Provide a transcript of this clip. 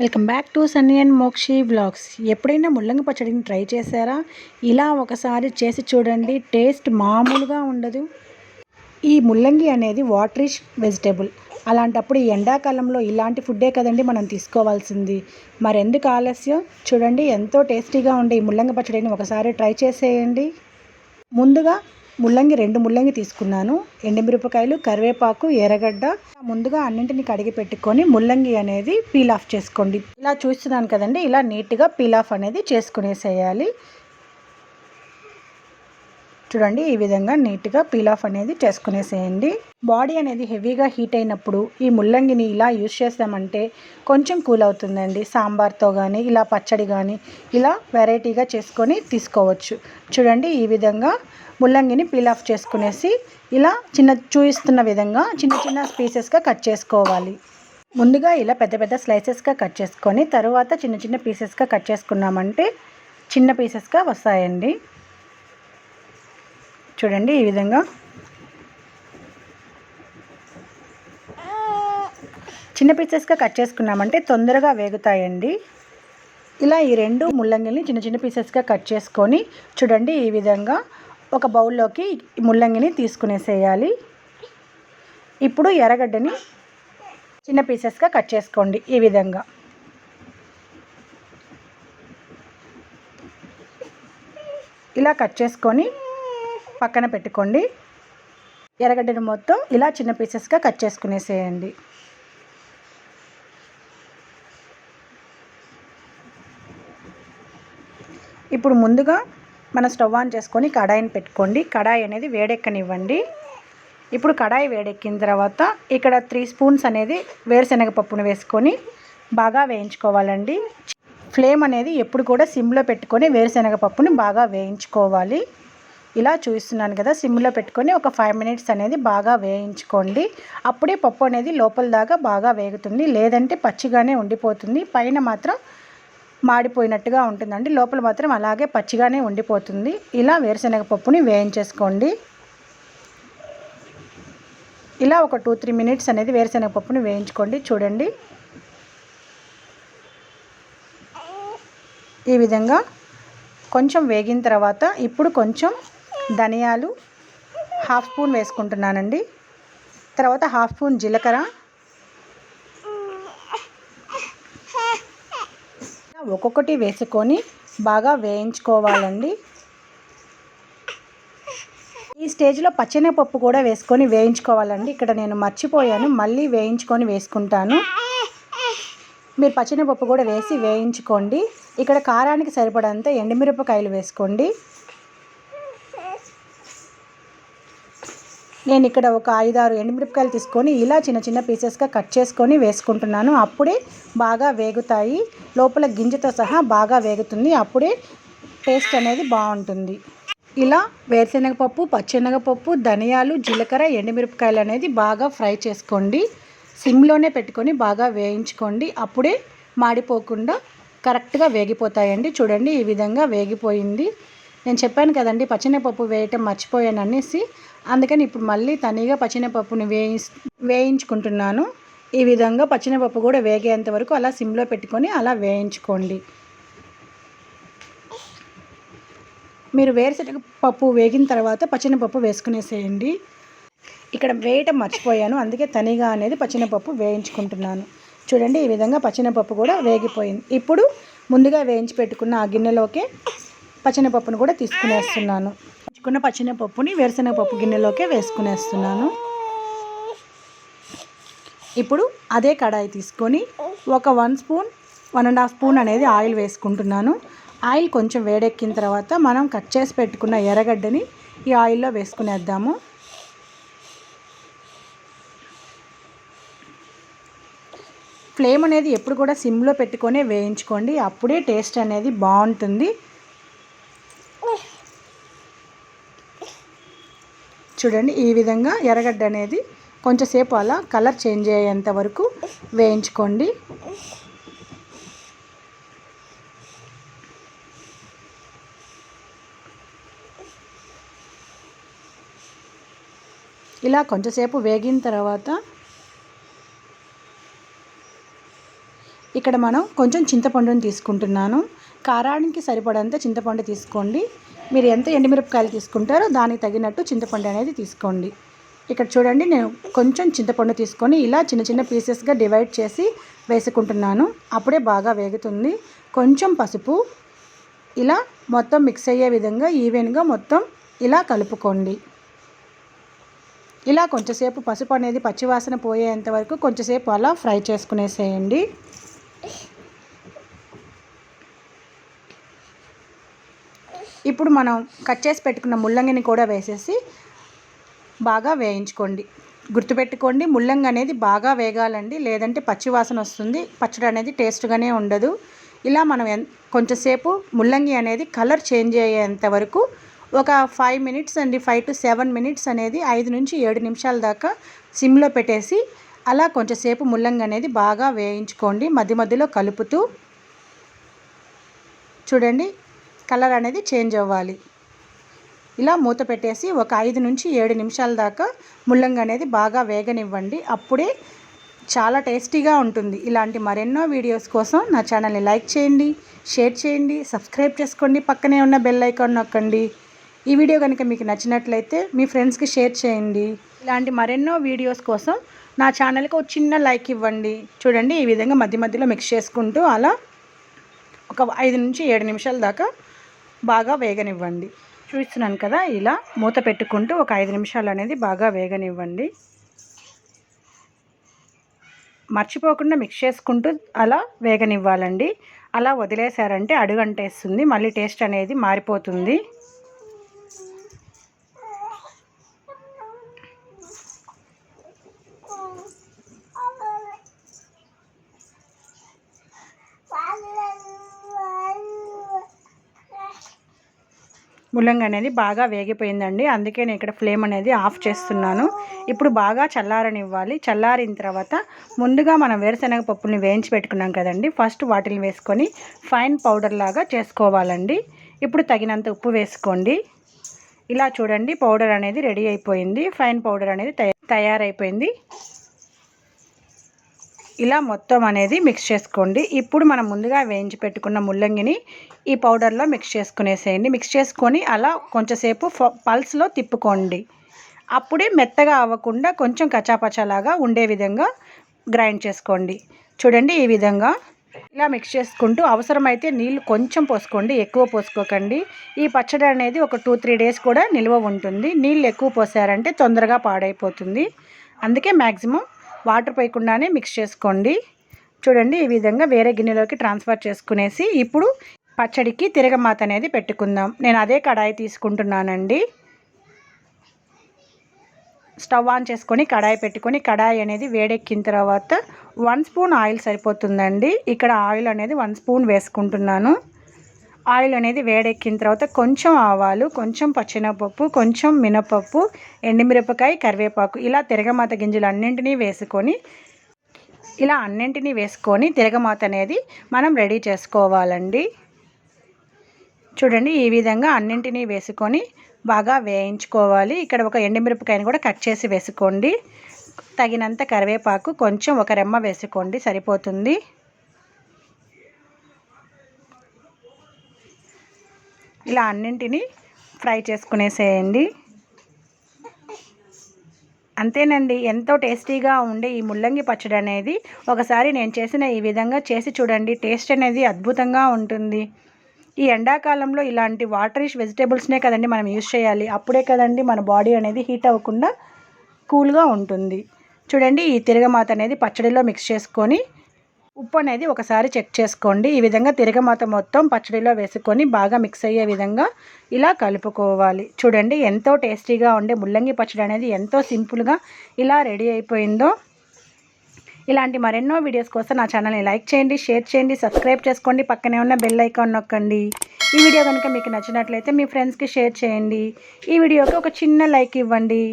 Welcome back to Sunny and Mokshi blogs ఎప్పుడైనా ముల్లంగి పచ్చడిని ట్రై చేశారా? ఇలా ఒకసారి చేసి చూడండి. టేస్ట్ మామూలుగా ఉండదు. ఈ ముల్లంగి అనేది వాటరిష్ వెజిటేబుల్. అలాంటప్పుడు ఈ ఎండాకాలంలో ఇలాంటి ఫుడ్డే కదండి మనం తీసుకోవాల్సింది. మరెందుకు ఆలస్యం? చూడండి ఎంతో టేస్టీగా ఉండే ఈ ముల్లంగి పచ్చడిని ఒకసారి ట్రై చేసేయండి. ముందుగా ముల్లంగి రెండు ముల్లంగి తీసుకున్నాను. ఎండుమిరపకాయలు కరివేపాకు ఎర్రగడ్డ. ముందుగా అన్నింటిని కడిగి పెట్టుకొని ముల్లంగి అనేది పీల్ ఆఫ్ చేసుకోండి. ఇలా చూస్తున్నాను కదండి ఇలా నీట్గా పీల్ ఆఫ్ అనేది చేసుకునేసేయాలి. చూడండి ఈ విధంగా నీట్గా పీల్ ఆఫ్ అనేది చేసుకునేసేయండి. బాడీ అనేది హెవీగా హీట్ అయినప్పుడు ఈ ముల్లంగిని ఇలా యూస్ చేసామంటే కొంచెం కూల్ అవుతుందండి. సాంబార్తో కానీ ఇలా పచ్చడి కానీ ఇలా వెరైటీగా చేసుకొని తీసుకోవచ్చు. చూడండి ఈ విధంగా ముల్లంగిని పీల్ ఆఫ్ చేసుకునేసి ఇలా చిన్న చూపిస్తున్న విధంగా చిన్న చిన్న పీసెస్గా కట్ చేసుకోవాలి. ముందుగా ఇలా పెద్ద పెద్ద స్లైసెస్గా కట్ చేసుకొని తర్వాత చిన్న చిన్న పీసెస్గా కట్ చేసుకున్నామంటే చిన్న పీసెస్గా వస్తాయండి. చూడండి ఈ విధంగా. చిన్న పీసెస్గా కట్ చేసుకున్నామంటే తొందరగా వేగుతాయండి. ఇలా ఈ రెండు ముల్లంగిని చిన్న చిన్న పీసెస్గా కట్ చేసుకొని చూడండి ఈ విధంగా ఒక బౌల్లోకి ముల్లంగిని తీసుకునేసేయాలి. ఇప్పుడు ఎర్రగడ్డని చిన్న పీసెస్గా కట్ చేసుకోండి ఈ విధంగా. ఇలా కట్ చేసుకొని పక్కన పెట్టుకోండి. ఎర్రగడ్డను మొత్తం ఇలా చిన్న పీసెస్గా కట్ చేసుకునేసేయండి. ఇప్పుడు ముందుగా మన స్టవ్ ఆన్ చేసుకొని కడాయిని పెట్టుకోండి. కడాయి అనేది వేడెక్కనివ్వండి. ఇప్పుడు కడాయి వేడెక్కిన తర్వాత ఇక్కడ త్రీ స్పూన్స్ అనేది వేరుశనగ పప్పును వేసుకొని బాగా వేయించుకోవాలండి. ఫ్లేమ్ అనేది ఎప్పుడు కూడా సిమ్లో పెట్టుకొని వేరుశనగ పప్పుని బాగా వేయించుకోవాలి. ఇలా చూస్తున్నాను కదా సిమ్లో పెట్టుకొని ఒక ఫైవ్ మినిట్స్ అనేది బాగా వేయించుకోండి. అప్పుడే పప్పు అనేది లోపల దాకా బాగా వేగుతుంది. లేదంటే పచ్చిగానే ఉండిపోతుంది. పైన మాత్రం మాడిపోయినట్టుగా ఉంటుందండి. లోపల మాత్రం అలాగే పచ్చిగానే ఉండిపోతుంది. ఇలా వేరుశనగ పప్పుని వేయించేసుకోండి. ఇలా ఒక టూ త్రీ మినిట్స్ అనేది వేరుశనగ పప్పుని వేయించుకోండి. చూడండి. ఈ విధంగా కొంచెం వేగిన తర్వాత ఇప్పుడు కొంచెం ధనియాలు హాఫ్ స్పూన్ వేసుకుంటున్నానండి. తర్వాత హాఫ్ స్పూన్ జీలకర్ర. ఒక్కొక్కటి వేసుకొని బాగా వేయించుకోవాలండి. ఈ స్టేజ్లో పచ్చెనగపప్పు కూడా వేసుకొని వేయించుకోవాలండి. ఇక్కడ నేను మర్చిపోయాను మళ్ళీ వేయించుకొని వేసుకుంటాను. మీరు పచ్చెనగపప్పు కూడా వేసి వేయించుకోండి. ఇక్కడ కారానికి సరిపడంత ఎండుమిరపకాయలు వేసుకోండి. నేను ఇక్కడ ఒక ఐదారు ఎండుమిరపకాయలు తీసుకొని ఇలా చిన్న చిన్న పీసెస్గా కట్ చేసుకొని వేసుకుంటున్నాను. అప్పుడే బాగా వేగుతాయి. లోపల గింజతో సహా బాగా వేగుతుంది. అప్పుడే టేస్ట్ అనేది బాగుంటుంది. ఇలా వేరుశనగపప్పు పచ్చెనగపప్పు ధనియాలు జీలకర్ర ఎండుమిరపకాయలు అనేది బాగా ఫ్రై చేసుకోండి. సిమ్లోనే పెట్టుకొని బాగా వేయించుకోండి. అప్పుడే మాడిపోకుండా కరెక్ట్గా వేగిపోతాయండి. చూడండి ఈ విధంగా వేగిపోయింది. నేను చెప్పాను కదండి పచ్చినపప్పు వేయటం మర్చిపోయాను అనేసి. అందుకని ఇప్పుడు మళ్ళీ తనిగా పచ్చినపప్పుని వేయి వేయించుకుంటున్నాను. ఈ విధంగా పచ్చినపప్పు కూడా వేగేంత వరకు అలా సిమ్లో పెట్టుకొని అలా వేయించుకోండి. మీరు వేరుశనగ పప్పు వేగిన తర్వాత పచ్చినపప్పు వేసుకునేసేయండి. ఇక్కడ వేయటం మర్చిపోయాను అందుకే తనిగా అనేది పచ్చినపప్పు వేయించుకుంటున్నాను. చూడండి ఈ విధంగా పచ్చినపప్పు కూడా వేగిపోయింది. ఇప్పుడు ముందుగా వేయించి పెట్టుకున్న ఆ గిన్నెలోకి పచ్చెనపప్పును కూడా తీసుకునేస్తున్నాను. ఉంచుకున్న పచ్చెనపప్పుని వేరుశనగపప్పు గిన్నెలోకి వేసుకునేస్తున్నాను. ఇప్పుడు అదే కడాయి తీసుకొని ఒక one spoon one and half spoon అనేది ఆయిల్ వేసుకుంటున్నాను. ఆయిల్ కొంచెం వేడెక్కిన తర్వాత మనం కట్ చేసి పెట్టుకున్న ఎర్రగడ్డని ఈ ఆయిల్లో వేసుకునేద్దాము. ఫ్లేమ్ అనేది ఎప్పుడు కూడా సిమ్లో పెట్టుకొని వేయించుకోండి. అప్పుడే టేస్ట్ అనేది బాగుంటుంది. చూడండి ఈ విధంగా ఎర్రగడ్డ అనేది కొంచెంసేపు అలా కలర్ చేంజ్ అయ్యేంత వరకు వేయించుకోండి. ఇలా కొంచెంసేపు వేగిన తర్వాత ఇక్కడ మనం కొంచెం చింతపండుని తీసుకుంటున్నాను. కారానికి సరిపడంత చింతపండు తీసుకోండి. మీరు ఎంత ఎండుమిరపకాయలు తీసుకుంటారో దానికి తగినట్టు చింతపండు అనేది తీసుకోండి. ఇక్కడ చూడండి నేను కొంచెం చింతపండు తీసుకొని ఇలా చిన్న చిన్న పీసెస్గా డివైడ్ చేసి వేసుకుంటున్నాను. అప్పుడే బాగా వేగుతుంది. కొంచెం పసుపు. ఇలా మొత్తం మిక్స్ అయ్యే విధంగా ఈవెన్గా మొత్తం ఇలా కలుపుకోండి. ఇలా కొంచెంసేపు పసుపు అనేది పచ్చివాసన పోయేంత వరకు కొంచెంసేపు అలా ఫ్రై చేసుకునేసేయండి. ఇప్పుడు మనం కట్ చేసి పెట్టుకున్న ముల్లంగిని కూడా వేసేసి బాగా వేయించుకోండి. గుర్తుపెట్టుకోండి ముల్లంగి అనేది బాగా వేగాలండి. లేదంటే పచ్చివాసన వస్తుంది. పచ్చడి అనేది టేస్ట్గానే ఉండదు. ఇలా మనం ఎన్ కొంచెంసేపు ముల్లంగి అనేది కలర్ చేంజ్ అయ్యేంత వరకు ఒక ఫైవ్ మినిట్స్ అండి ఫైవ్ టు సెవెన్ మినిట్స్ అనేది ఐదు నుంచి ఏడు నిమిషాల దాకా సిమ్లో పెట్టేసి అలా కొంచెంసేపు ముల్లంగి అనేది బాగా వేయించుకోండి. మధ్య మధ్యలో కలుపుతూ చూడండి. కలర్ అనేది చేంజ్ అవ్వాలి. ఇలా మూత పెట్టేసి ఒక ఐదు నుంచి ఏడు నిమిషాల దాకా ముల్లంగి అనేది బాగా వేగనివ్వండి. అప్పుడే చాలా టేస్టీగా ఉంటుంది. ఇలాంటి మరెన్నో వీడియోస్ కోసం నా ఛానల్ని లైక్ చేయండి షేర్ చేయండి సబ్స్క్రైబ్ చేసుకోండి పక్కనే ఉన్న బెల్ ఐకాన్ నొక్కండి. ఈ వీడియో కనుక మీకు నచ్చినట్లయితే మీ ఫ్రెండ్స్కి షేర్ చేయండి. ఇలాంటి మరెన్నో వీడియోస్ కోసం నా ఛానల్కి ఒక చిన్న లైక్ ఇవ్వండి. చూడండి ఈ విధంగా మధ్య మధ్యలో మిక్స్ చేసుకుంటూ అలా ఒక ఐదు నుంచి ఏడు నిమిషాల దాకా బాగా వేగనివ్వండి. చూస్తున్నాను కదా ఇలా మూత పెట్టుకుంటూ ఒక ఐదు నిమిషాలు అనేది బాగా వేగనివ్వండి. మర్చిపోకుండా మిక్స్ చేసుకుంటూ అలా వేగనివ్వాలండి. అలా వదిలేశారంటే అడుగంటేస్తుంది మళ్ళీ టేస్ట్ అనేది మారిపోతుంది. ముల్లంగి అనేది బాగా వేగిపోయిందండి. అందుకే నేను ఇక్కడ ఫ్లేమ్ అనేది ఆఫ్ చేస్తున్నాను. ఇప్పుడు బాగా చల్లారనివ్వాలి. చల్లారిన తర్వాత ముందుగా మనం వేరుశనగ పప్పుని వేయించి పెట్టుకున్నాం కదండి. ఫస్ట్ వాటిని వేసుకొని ఫైన్ పౌడర్ లాగా చేసుకోవాలండి. ఇప్పుడు తగినంత ఉప్పు వేసుకోండి. ఇలా చూడండి పౌడర్ అనేది రెడీ అయిపోయింది. ఫైన్ పౌడర్ అనేది తయారైపోయింది. ఇలా మొత్తం అనేది మిక్స్ చేసుకోండి. ఇప్పుడు మనం ముందుగా వేయించి పెట్టుకున్న ముల్లంగిని ఈ పౌడర్లో మిక్స్ చేసుకునేసేయండి. మిక్స్ చేసుకొని అలా కొంచెంసేపు పల్స్లో తిప్పుకోండి. అప్పుడే మెత్తగా అవ్వకుండా కొంచెం కచాపచాలాగా ఉండే విధంగా గ్రైండ్ చేసుకోండి. చూడండి ఈ విధంగా ఇలా మిక్స్ చేసుకుంటూ అవసరమైతే నీళ్ళు కొంచెం పోసుకోండి. ఎక్కువ పోసుకోకండి. ఈ పచ్చడి అనేది ఒక టూ త్రీ డేస్ కూడా నిల్వ ఉంటుంది. నీళ్ళు ఎక్కువ పోసారంటే తొందరగా పాడైపోతుంది. అందుకే మ్యాక్సిమం వాటర్ పోయకుండానే మిక్స్ చేసుకోండి. చూడండి ఈ విధంగా వేరే గిన్నెలోకి ట్రాన్స్ఫర్ చేసుకునేసి ఇప్పుడు పచ్చడికి తిరగమాత అనేది పెట్టుకుందాం. నేను అదే కడాయి తీసుకుంటున్నానండి. స్టవ్ ఆన్ చేసుకొని కడాయి పెట్టుకొని కడాయి అనేది వేడెక్కిన తర్వాత వన్ స్పూన్ ఆయిల్ సరిపోతుందండి. ఇక్కడ ఆయిల్ అనేది వన్ స్పూన్ వేసుకుంటున్నాను. ఆయిల్ అనేది వేడెక్కిన తర్వాత కొంచెం ఆవాలు కొంచెం పచ్చినపప్పు కొంచెం మినపప్పు ఎండుమిరపకాయ కరివేపాకు ఇలా తిరగమాత గింజలు అన్నింటినీ వేసుకొని ఇలా అన్నింటినీ వేసుకొని తిరగమాత అనేది మనం రెడీ చేసుకోవాలండి. చూడండి ఈ విధంగా అన్నింటినీ వేసుకొని బాగా వేయించుకోవాలి. ఇక్కడ ఒక ఎండుమిరపకాయని కూడా కట్ చేసి వేసుకోండి. తగినంత కరివేపాకు కొంచెం ఒక రెమ్మ వేసుకోండి సరిపోతుంది. ఇలా అన్నింటినీ ఫ్రై చేసుకునేసేయండి. అంతేనండి ఎంతో టేస్టీగా ఉండే ఈ ముల్లంగి పచ్చడి అనేది ఒకసారి నేను చేసిన ఈ విధంగా చేసి చూడండి టేస్ట్ అనేది అద్భుతంగా ఉంటుంది. ఈ ఎండాకాలంలో ఇలాంటి వాటరిష్ వెజిటేబుల్స్నే కదండి మనం యూజ్ చేయాలి. అప్పుడే కదండి మన బాడీ అనేది హీట్ అవ్వకుండా కూల్గా ఉంటుంది. చూడండి ఈ తిరగమాత అనేది పచ్చడిలో మిక్స్ చేసుకొని ఉప్పు అనేది ఒకసారి చెక్ చేసుకోండి. ఈ విధంగా తిరగమాత మొత్తం పచ్చడిలో వేసుకొని బాగా మిక్స్ అయ్యే విధంగా ఇలా కలుపుకోవాలి. చూడండి ఎంతో టేస్టీగా ఉండే ముల్లంగి పచ్చడి అనేది ఎంతో సింపుల్గా ఇలా రెడీ అయిపోయిందో. ఇలాంటి మరెన్నో వీడియోస్ కోసం నా ఛానల్ని లైక్ చేయండి షేర్ చేయండి సబ్స్క్రైబ్ చేసుకోండి. పక్కనే ఉన్న బెల్ ఐకాన్ నొక్కండి. ఈ వీడియో కనుక మీకు నచ్చినట్లయితే మీ ఫ్రెండ్స్కి షేర్ చేయండి. ఈ వీడియోకి ఒక చిన్న లైక్ ఇవ్వండి.